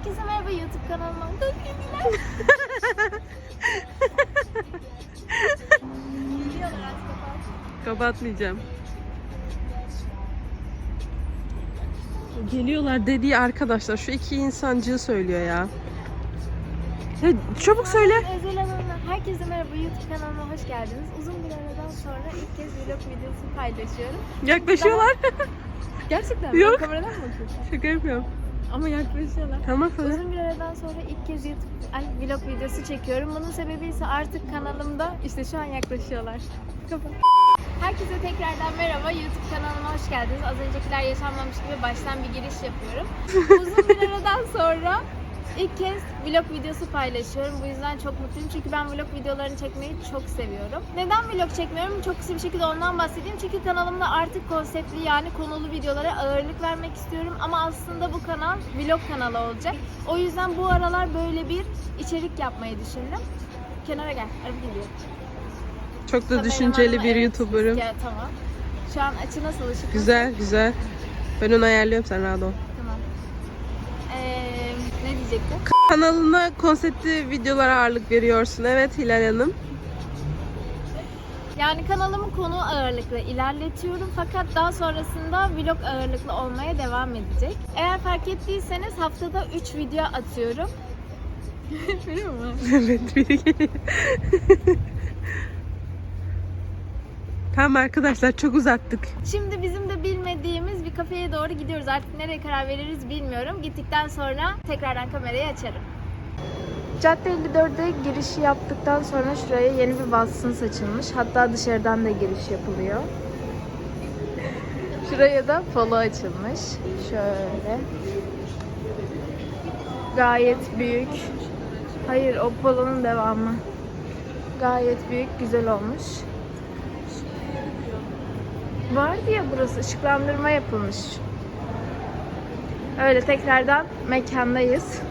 Herkese merhaba YouTube kanalıma. Kapatmayacağım. Geliyorlar dediği arkadaşlar şu iki insancığı söylüyor ya. Ya çabuk söyle. Özel Hanım'la herkese merhaba YouTube kanalıma hoş geldiniz. Uzun bir aradan sonra ilk kez vlog videosu paylaşıyorum. Yaklaşıyorlar. Gerçekten Yok. Kameradan mı bakıyorsun? Şaka yapıyorum. Ama yaklaşıyorlar. Tamam söyle. Uzun bir aradan sonra ilk kez YouTube ay, vlog videosu çekiyorum. Bunun sebebi ise artık kanalımda işte şu an yaklaşıyorlar. Kapat. Herkese tekrardan merhaba. YouTube kanalıma hoş geldiniz. Az öncekiler yaşanmamış gibi baştan bir giriş yapıyorum. Uzun bir aradan sonra ilk kez vlog videosu paylaşıyorum. Bu yüzden çok mutluyum. Çünkü ben vlog videolarını çekmeyi çok seviyorum. Neden vlog çekmiyorum? Çok kısa bir şekilde ondan bahsedeyim. Çünkü kanalımda artık konseptli yani konulu videolara ağırlık vermek istiyorum. Ama aslında bu kanal vlog kanalı olacak. O yüzden bu aralar böyle bir içerik yapmayı düşündüm. Kenara gel. Araba geliyor. Çok da düşünceli bir YouTuber'ım. Ya, tamam. Şu an açı nasıl ışık? Güzel güzel. Ben onu ayarlıyorum sen rahat ol. Diyecektim? Kanalına konseptli videolara ağırlık veriyorsun. Evet Hilal Hanım. Yani kanalımı konu ağırlıklı ilerletiyorum fakat daha sonrasında vlog ağırlıklı olmaya devam edecek. Eğer fark ettiyseniz haftada 3 video atıyorum. Biliyor musun? Evet biri geliyor. tamam arkadaşlar çok uzattık. Şimdi bizim kafeye doğru gidiyoruz. Artık nereye karar veririz bilmiyorum. Gittikten sonra tekrardan kamerayı açarım. Cadde 54'de girişi yaptıktan sonra şuraya yeni bir Watsons açılmış. Hatta dışarıdan da giriş yapılıyor. Şuraya da polo açılmış. Şöyle. Gayet büyük. Hayır o polonun devamı. Gayet büyük, güzel olmuş. Vardı ya burası ışıklandırma yapılmış. Öyle tekrardan mekandayız.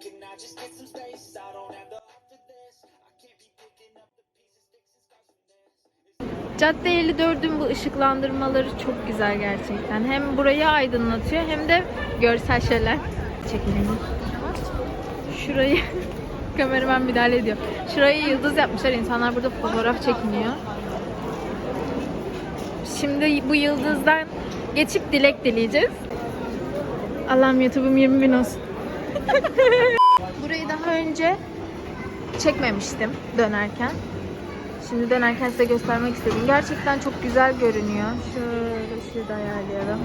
Cadde 54'ün bu ışıklandırmaları çok güzel gerçekten. Hem burayı aydınlatıyor hem de görsel şeyler çekmeyi. Şurayı kameraman müdahale ediyor. Şurayı yıldız yapmışlar. İnsanlar burada fotoğraf çekiniyor. Şimdi bu yıldızdan geçip dilek dileyeceğiz. Allah'ım YouTube'um 20 bin olsun. Önce çekmemiştim dönerken. Şimdi dönerken size göstermek istedim. Gerçekten çok güzel görünüyor. Şöyle şurada ayarlayalım.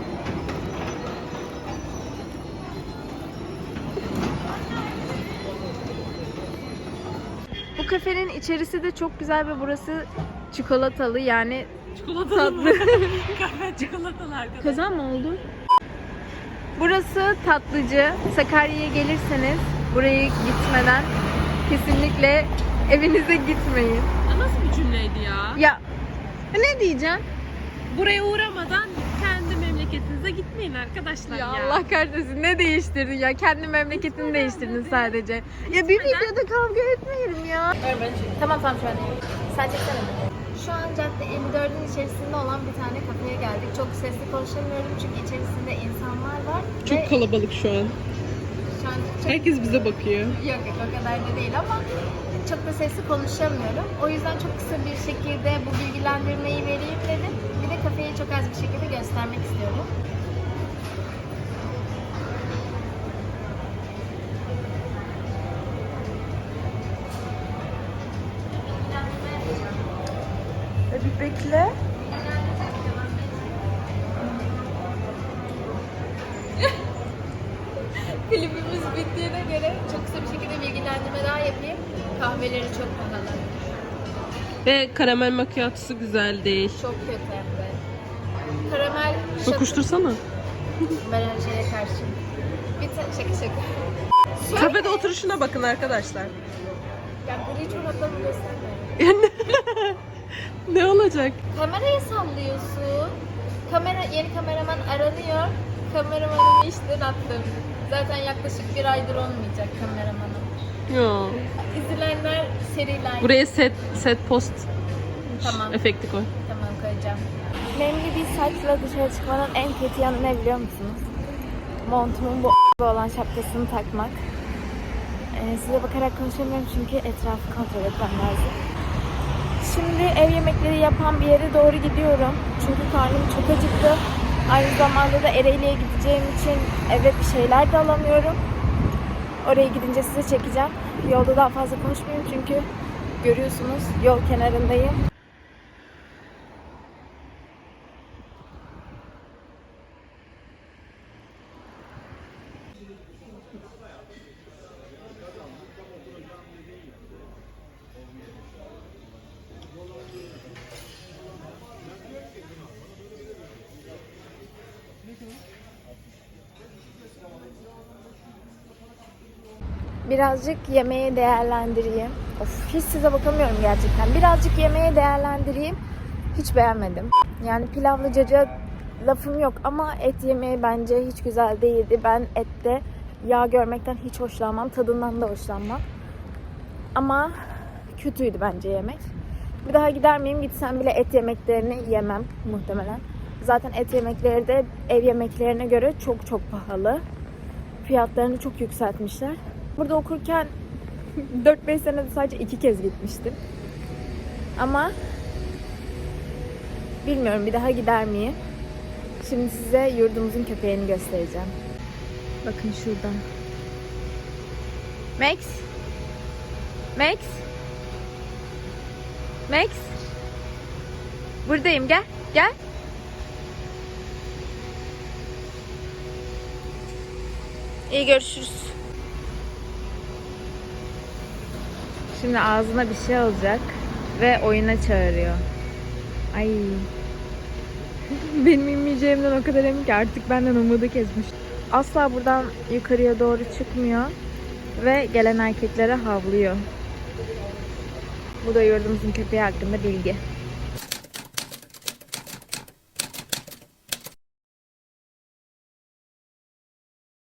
Bu kafenin içerisi de çok güzel ve burası çikolatalı yani Çikolatalı tatlı. Kahve çikolatalı arkadaşlar. Kaza mı oldu? Burası tatlıcı. Sakarya'ya gelirseniz burayı gitmeden kesinlikle evinize gitmeyin. Nasıl bir cümleydi ya? Ya ne diyeceğim? Buraya uğramadan kendi memleketinize gitmeyin arkadaşlar ya. Ya Allah kahretsin ne değiştirdin ya? Kendi memleketini değiştirdin sadece. Ya bir videoda kavga etmeyelim ya. Tamam tamam şu an. Sen çeksene. Şu an cadde 54'ün içerisinde olan bir tane kafeye geldik. Çok sesli konuşamıyorum çünkü içerisinde insanlar var. Ve Çok kalabalık şu an şu çok... Herkes bize bakıyor. Yok yok o kadar da değil ama çok da sesli konuşamıyorum. O yüzden çok kısa bir şekilde bu bilgilendirmeyi vereyim dedim. Bir de kafeyi çok az bir şekilde göstermek istiyorum. E, bir bekle. Klibi göre çok kısa bir şekilde bilgilendirme daha yapayım. Kahveleri çok pahalı. Ve karamel makyajısı güzel değil. Çok kötü hem de. Karamel. Sokuştursana. Ben her şeye karşıyım. Bir ta- şaka şaka. Kafede oturuşuna bakın arkadaşlar. Ya gri çoraplarımı gösterme. Yani ne olacak? Kamerayı sallıyorsun. Kamera, yeni kameraman aranıyor. Kameramanımı işten attım. Zaten yaklaşık bir aydır olmayacak kameramanım. Yo. İzlenenler seriler. Buraya set set post Tamam. efekti koy. Tamam koyacağım. Nemli bir saçla dışarı çıkmanın en kötü yanı ne biliyor musunuz? Montumun bu olan şapkasını takmak. Ee, size bakarak konuşamıyorum çünkü etrafı kontrol etmem lazım. Şimdi ev yemekleri yapan bir yere doğru gidiyorum. Çünkü karnım çok acıktı. Aynı zamanda da Ereğli'ye gideceğim için eve bir şeyler de alamıyorum. Oraya gidince size çekeceğim. Yolda daha fazla konuşmayayım çünkü görüyorsunuz yol kenarındayım. Birazcık yemeği değerlendireyim. Of hiç size bakamıyorum gerçekten. Birazcık yemeği değerlendireyim. Hiç beğenmedim. Yani pilavlı caca lafım yok ama et yemeği bence hiç güzel değildi. Ben ette yağ görmekten hiç hoşlanmam. Tadından da hoşlanmam. Ama kötüydü bence yemek. Bir daha gider miyim? Gitsem bile et yemeklerini yemem muhtemelen. Zaten et yemekleri de ev yemeklerine göre çok çok pahalı. Fiyatlarını çok yükseltmişler. Burada okurken 4-5 senede sadece iki kez gitmiştim. Ama bilmiyorum bir daha gider miyim? Şimdi size yurdumuzun köpeğini göstereceğim. Bakın şuradan. Max. Max. Max. Buradayım gel. Gel. İyi görüşürüz. Şimdi ağzına bir şey alacak ve oyuna çağırıyor. Ay. Benim inmeyeceğimden o kadar emin ki artık benden umudu kesmiş. Asla buradan yukarıya doğru çıkmıyor ve gelen erkeklere havlıyor. Bu da yurdumuzun köpeği hakkında bilgi.